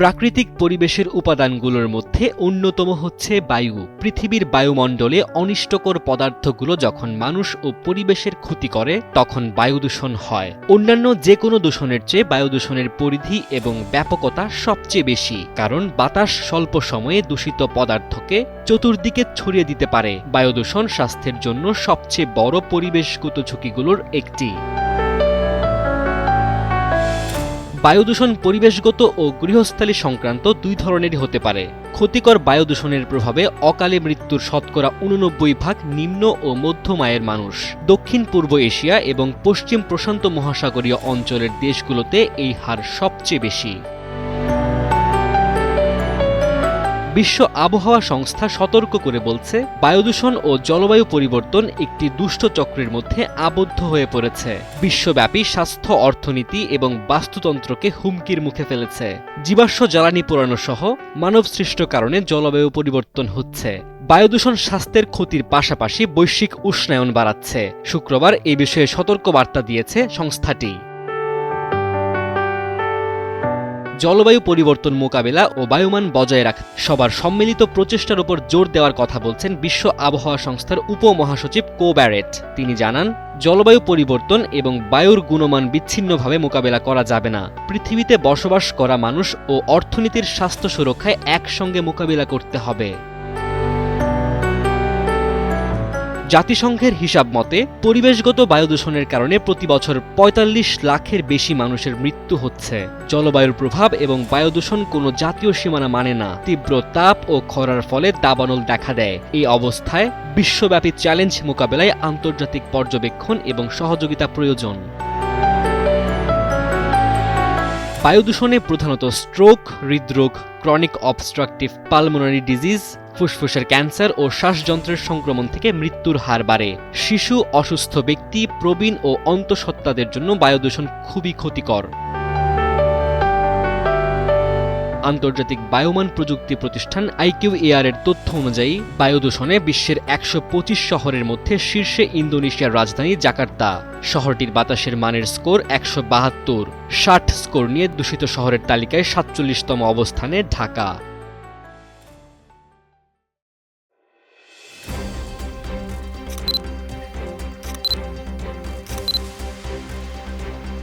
প্রাকৃতিক পরিবেশের উপাদানগুলোর মধ্যে অন্যতম হচ্ছে বায়ু। পৃথিবীর বায়ুমণ্ডলে অনিষ্টকর পদার্থগুলো যখন মানুষ ও পরিবেশের ক্ষতি করে, তখন বায়ু দূষণ হয়। অন্যান্য যে কোনো দূষণের চেয়ে বায়ু দূষণের পরিধি এবং ব্যাপকতা সবচেয়ে বেশি, কারণ বাতাস স্বল্প সময়ে দূষিত পদার্থকে চতুর্দিকে ছড়িয়ে দিতে পারে। বায়ু দূষণ স্বাস্থ্যের জন্য সবচেয়ে বড় পরিবেশগত ঝুঁকিগুলোর একটি। বায়ু দূষণ পরিবেশগত ও গৃহস্থালী সংক্রান্ত দুই ধরনেরই হতে পারে। ক্ষতিকর বায়ু দূষণের প্রভাবে অকালে মৃত্যুর শতকরা উননব্বই ভাগ নিম্ন ও মধ্যম আয়ের মানুষ। দক্ষিণ পূর্ব এশিয়া এবং পশ্চিম প্রশান্ত মহাসাগরীয় অঞ্চলের দেশগুলোতে এই হার সবচেয়ে বেশি। বিশ্ব আবহাওয়া সংস্থা সতর্ক করে বলছে, বায়ুদূষণ ও জলবায়ু পরিবর্তন একটি দুষ্ট চক্রের মধ্যে আবদ্ধ হয়ে পড়েছে। বিশ্বব্যাপী স্বাস্থ্য অর্থনীতি এবং বাস্তুতন্ত্রকে হুমকির মুখে ফেলেছে। জীবাশ্ম জ্বালানি পোড়ানো সহ মানবসৃষ্ট কারণে জলবায়ু পরিবর্তন হচ্ছে। বায়ুদূষণ স্বাস্থ্যের ক্ষতির পাশাপাশি বৈশ্বিক উষ্ণায়ন বাড়াচ্ছে। শুক্রবার এই বিষয়ে সতর্ক বার্তা দিয়েছে সংস্থাটি। জলবায়ু পরিবর্তন মোকাবেলা ও বায়ুমান বজায় রাখ। সবার সম্মিলিত প্রচেষ্টার উপর জোর দেওয়ার কথা বলছেন বিশ্ব আবহাওয়া সংস্থার উপমহাসচিব কো ব্যারেট। তিনি জানান, জলবায়ু পরিবর্তন এবং বায়ুর গুণমান বিচ্ছিন্নভাবে মোকাবেলা করা যাবে না। পৃথিবীতে বসবাস করা মানুষ ও অর্থনীতির স্বাস্থ্য সুরক্ষায় একসঙ্গে মোকাবিলা করতে হবে। জাতিসংঘের হিসাব মতে, পরিবেশগত বায়ু দূষণের কারণে প্রতি বছর ৪৫ লাখের বেশি মানুষের মৃত্যু হচ্ছে। জলবায়ুর প্রভাব এবং বায়ু দূষণ কোনো জাতীয় সীমানা মানে না। তীব্র তাপ ও খরার ফলে দাবানল দেখা দেয়। এই অবস্থায় বিশ্বব্যাপী চ্যালেঞ্জ মোকাবেলায় আন্তর্জাতিক পর্যবেক্ষণ এবং সহযোগিতা প্রয়োজন। বায়ু দূষণে প্রধানত স্ট্রোক হৃদরোগ ক্রনিক অবস্ট্রাকটিভ পালমোনারি ডিজিজ ফুসফুসের ক্যান্সার ও শ্বাসযন্ত্রের সংক্রমণ থেকে মৃত্যুর হার বাড়ে। শিশু, অসুস্থ ব্যক্তি, প্রবীণ ও অন্তঃসত্ত্বাদের জন্য বায়ুদূষণ খুবই ক্ষতিকর। আন্তর্জাতিক বায়ুমান প্রযুক্তি প্রতিষ্ঠান আইকিউ এয়ার এর তথ্য অনুযায়ী বায়ু দূষণে বিশ্বের একশো পঁচিশ শহরের মধ্যে শীর্ষে ইন্দোনেশিয়ার রাজধানী জাকার্তা। শহরটির বাতাসের মানের স্কোর একশো বাহাত্তর। ষাট স্কোর নিয়ে দূষিত শহরের তালিকায় সাতচল্লিশতম অবস্থানে ঢাকা।